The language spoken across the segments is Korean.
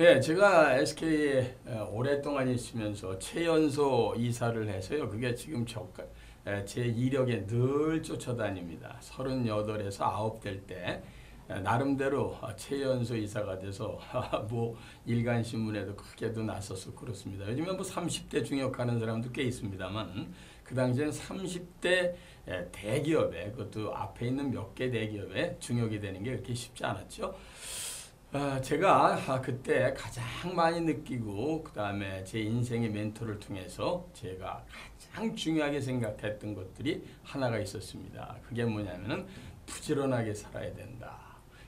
네, 제가 SK에 어, 오랫동안 있으면서 최연소 이사를 해서요. 그게 지금 저가, 에, 제 이력에 늘 쫓아다닙니다. 38에서 9될 때 나름대로 어, 최연소 이사가 돼서 뭐 일간 신문에도 크게도 나서서 그렇습니다. 요즘에 뭐 30대 중역하는 사람도 꽤 있습니다만 그 당시엔 30대 에, 대기업에 그것도 앞에 있는 몇 개 대기업에 중역이 되는 게 그렇게 쉽지 않았죠. 아, 제가 아, 그때 가장 많이 느끼고 그 다음에 제 인생의 멘토를 통해서 제가 가장 중요하게 생각했던 것들이 하나가 있었습니다. 그게 뭐냐면은 부지런하게 살아야 된다.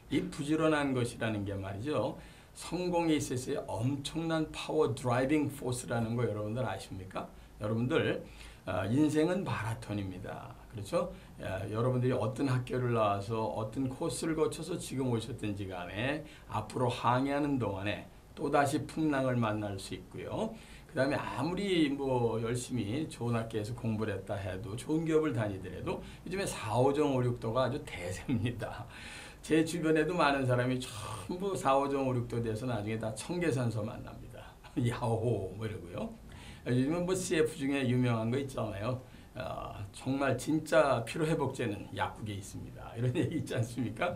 이 부지런한 것이라는 게 말이죠. 성공에 있어서의 엄청난 파워 드라이빙 포스라는 거 여러분들 아십니까? 여러분들 어, 인생은 마라톤입니다. 그렇죠? 여러분들이 어떤 학교를 나와서 어떤 코스를 거쳐서 지금 오셨든지 간에 앞으로 항해하는 동안에 또다시 풍랑을 만날 수 있고요. 그 다음에 아무리 뭐 열심히 좋은 학교에서 공부를 했다 해도 좋은 기업을 다니더라도 요즘에 4, 5정 5, 6도가 아주 대세입니다. 제 주변에도 많은 사람이 전부 4, 5정 5, 6도 돼서 나중에 다 청계산서 만납니다. 야호 뭐 이러고요. 요즘은 뭐 CF 중에 유명한 거 있잖아요. 어, 정말 진짜 피로회복제는 약국에 있습니다. 이런 얘기 있지 않습니까?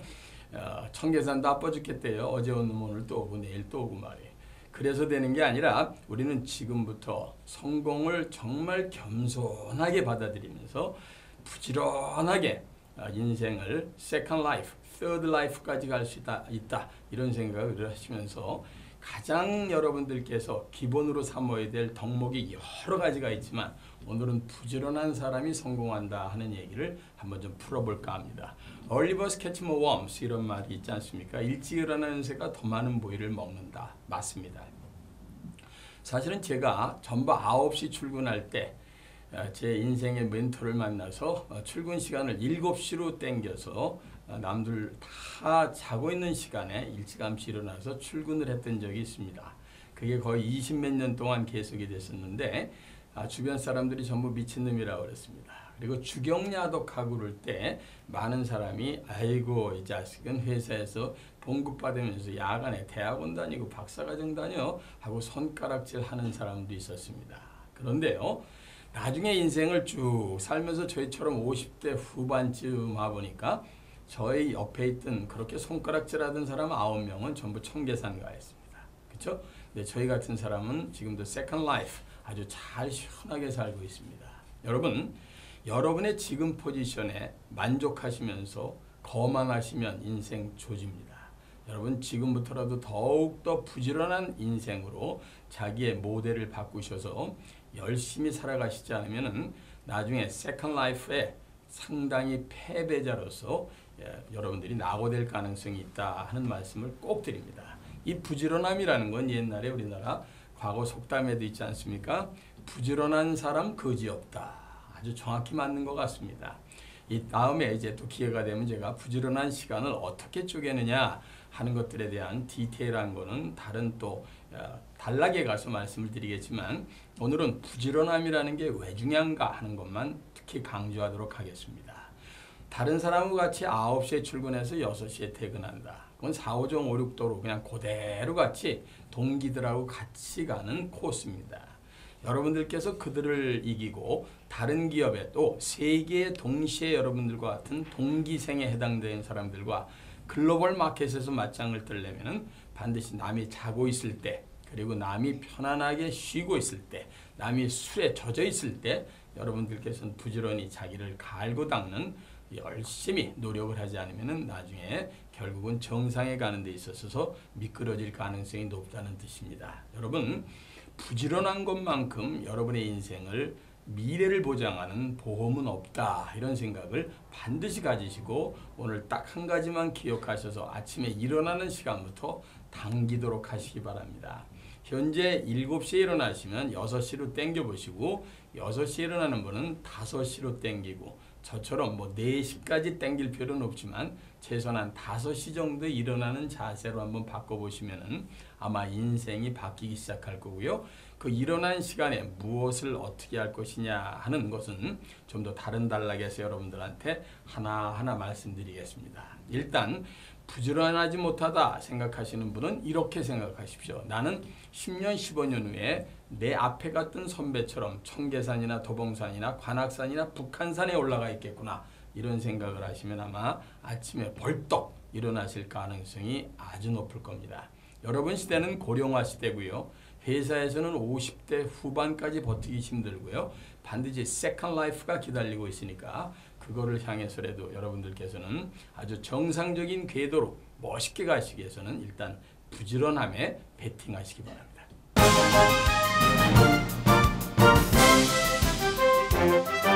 어, 청계산 나빠 죽겠대요. 어제 오는 오늘 또 오고 내일 또 오고 말이에요. 그래서 되는 게 아니라 우리는 지금부터 성공을 정말 겸손하게 받아들이면서 부지런하게 어, 인생을 세컨 라이프, third life까지 갈 수 있다, 있다 이런 생각을 하시면서 가장 여러분들께서 기본으로 삼아야 될 덕목이 여러 가지가 있지만 오늘은 부지런한 사람이 성공한다 하는 얘기를 한번 좀 풀어볼까 합니다. 얼리버스 캐치머 웜스 이런 말이 있지 않습니까? 일찍 일어나는 새가 더 많은 모이를 먹는다. 맞습니다. 사실은 제가 전부 9시 출근할 때 제 인생의 멘토를 만나서 어, 출근 시간을 7시로 땡겨서 어, 남들 다 자고 있는 시간에 일찌감치 일어나서 출근을 했던 적이 있습니다. 그게 거의 20몇 년 동안 계속이 됐었는데 아, 주변 사람들이 전부 미친놈이라고 그랬습니다. 그리고 주경야독하고 그럴 때 많은 사람이 아이고 이 자식은 회사에서 봉급 받으면서 야간에 대학원 다니고 박사과정 다녀 하고 손가락질 하는 사람도 있었습니다. 그런데요. 나중에 인생을 쭉 살면서 저희처럼 50대 후반쯤 와보니까 저희 옆에 있던 그렇게 손가락질하던 사람 9명은 전부 청계산가였습니다. 그렇죠? 근데 저희 같은 사람은 지금도 세컨 라이프 아주 잘 시원하게 살고 있습니다. 여러분, 여러분의 지금 포지션에 만족하시면서 거만하시면 인생 조집니다. 여러분 지금부터라도 더욱더 부지런한 인생으로 자기의 모델을 바꾸셔서 열심히 살아가시지 않으면 나중에 세컨 라이프에 상당히 패배자로서 예, 여러분들이 낙오될 가능성이 있다 하는 말씀을 꼭 드립니다. 이 부지런함이라는 건 옛날에 우리나라 과거 속담에도 있지 않습니까? 부지런한 사람 거지 없다. 아주 정확히 맞는 것 같습니다. 이 다음에 이제 또 기회가 되면 제가 부지런한 시간을 어떻게 쪼개느냐 하는 것들에 대한 디테일한 거는 다른 또 어, 단락에 가서 말씀을 드리겠지만 오늘은 부지런함이라는 게 왜 중요한가 하는 것만 특히 강조하도록 하겠습니다. 다른 사람과 같이 9시에 출근해서 6시에 퇴근한다. 그건 4, 5종 5, 6도로 그냥 그대로 같이 동기들하고 같이 가는 코스입니다. 여러분들께서 그들을 이기고 다른 기업에 또 세계 동시에 여러분들과 같은 동기생에 해당되는 사람들과 글로벌 마켓에서 맞짱을 뜨려면 반드시 남이 자고 있을 때 그리고 남이 편안하게 쉬고 있을 때 남이 술에 젖어 있을 때 여러분들께서는 부지런히 자기를 갈고 닦는 열심히 노력을 하지 않으면 나중에 결국은 정상에 가는 데 있어서 미끄러질 가능성이 높다는 뜻입니다. 여러분 부지런한 것만큼 여러분의 인생을 미래를 보장하는 보험은 없다 이런 생각을 반드시 가지시고 오늘 딱 한 가지만 기억하셔서 아침에 일어나는 시간부터 당기도록 하시기 바랍니다. 현재 7시에 일어나시면 6시로 땡겨 보시고 6시에 일어나는 분은 5시로 땡기고 저처럼 뭐 4시까지 땡길 필요는 없지만 최소한 5시 정도 일어나는 자세로 한번 바꿔보시면 아마 인생이 바뀌기 시작할 거고요. 그 일어난 시간에 무엇을 어떻게 할 것이냐 하는 것은 좀 더 다른 단락에서 여러분들한테 하나하나 말씀드리겠습니다. 일단 부지런하지 못하다 생각하시는 분은 이렇게 생각하십시오. 나는 10년, 15년 후에 내 앞에 갔던 선배처럼 청계산이나 도봉산이나 관악산이나 북한산에 올라가 있겠구나. 이런 생각을 하시면 아마 아침에 벌떡 일어나실 가능성이 아주 높을 겁니다. 여러분 시대는 고령화 시대고요. 회사에서는 50대 후반까지 버티기 힘들고요. 반드시 세컨 라이프가 기다리고 있으니까 그거를 향해서라도 여러분들께서는 아주 정상적인 궤도로 멋있게 가시기 위해서는 일단 부지런함에 베팅하시기 바랍니다.